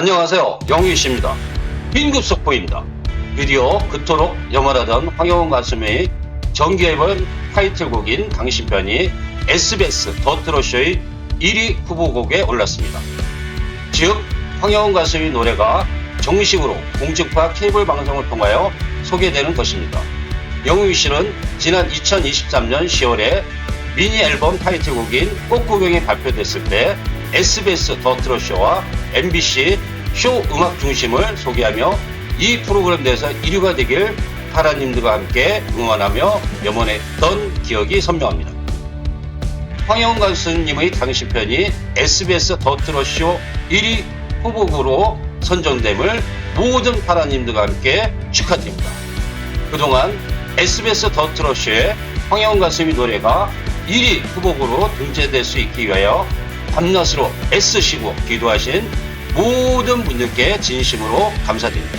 안녕하세요. 영희 씨입니다. 긴급 속보입니다. 드디어 그토록 염원하던 황영훈 가수의 정기 앨범 타이틀곡인 당신 편이 SBS 더트로쇼의 1위 후보곡에 올랐습니다. 즉 황영훈 가수의 노래가 정식으로 공중파 케이블 방송을 통하여 소개되는 것입니다. 영희 씨는 지난 2023년 10월에 미니 앨범 타이틀곡인 꽃구경이 발표됐을 때 SBS 더 트롯쇼와 MBC 쇼 음악 중심을 소개하며 이 프로그램 내에서 1위가 되길 파라님들과 함께 응원하며 염원했던 기억이 선명합니다. 황영훈 가수님의 당신편이 SBS 더 트롯쇼 1위 후보곡으로 선정됨을 모든 파라님들과 함께 축하드립니다. 그동안 SBS 더 트롯쇼에 황영훈 가수의 노래가 1위 후보곡으로 등재될 수 있기 위하여 밤낮으로 애쓰시고 기도하신 모든 분들께 진심으로 감사드립니다.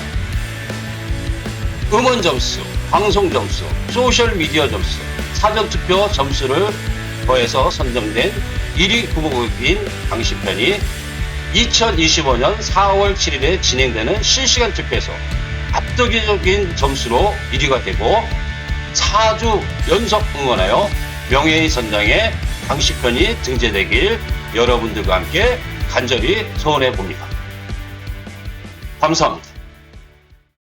음원 점수, 방송 점수, 소셜 미디어 점수, 사전 투표 점수를 더해서 선정된 1위 후보곡인 당신편이 2025년 4월 7일에 진행되는 실시간 투표에서 압도적인 점수로 1위가 되고 4주 연속 응원하여 명예의 선장에 당신편이 등재되길 여러분들과 함께 간절히 소원해 봅니다. 감사합니다.